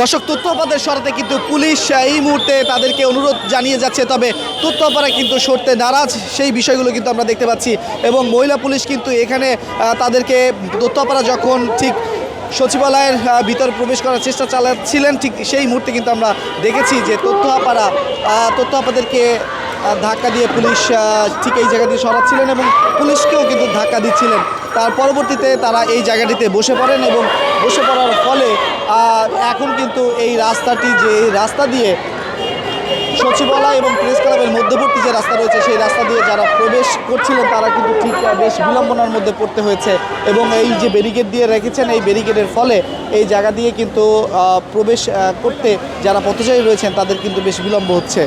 দর্শক তথ্যপাদের সরাতে কিন্তু পুলিশ এই মুহূর্তে তাদেরকে অনুরোধ জানিয়ে যাচ্ছে, তবে তথ্যপাড়া কিন্তু সরতে নারাজ সেই বিষয়গুলো কিন্তু আমরা দেখতে পাচ্ছি এবং মহিলা পুলিশ কিন্তু এখানে তাদেরকে তথ্যপাড়া যখন ঠিক সচিবালয়ের ভিতর প্রবেশ করার চেষ্টা চালাচ্ছিলেন, ঠিক সেই মুহূর্তে কিন্তু আমরা দেখেছি যে তথ্যপাড়া তথ্যপাদেরকে ধাক্কা দিয়ে পুলিশ ঠিক এই জায়গা দিয়ে সরাচ্ছিলেন এবং পুলিশকেও কিন্তু ধাক্কা দিচ্ছিলেন। তার পরবর্তীতে তারা এই জায়গাটিতে বসে পড়েন এবং বসে পড়ার ফলে কিন্তু এই রাস্তাটি যে রাস্তা দিয়ে সচিবালয় এবং প্রেস ক্লাবের মধ্যবর্তী যে রাস্তা রয়েছে, সেই রাস্তা দিয়ে যারা প্রবেশ করছিলেন তারা কিন্তু ঠিক বেশ বিলম্বনার মধ্যে পড়তে হয়েছে। এবং এই যে ব্যারিকেড দিয়ে রেখেছেন, এই ব্যারিকেডের ফলে এই জায়গা দিয়ে কিন্তু প্রবেশ করতে যারা পথচারী রয়েছেন, তাদের কিন্তু বেশ বিলম্ব হচ্ছে।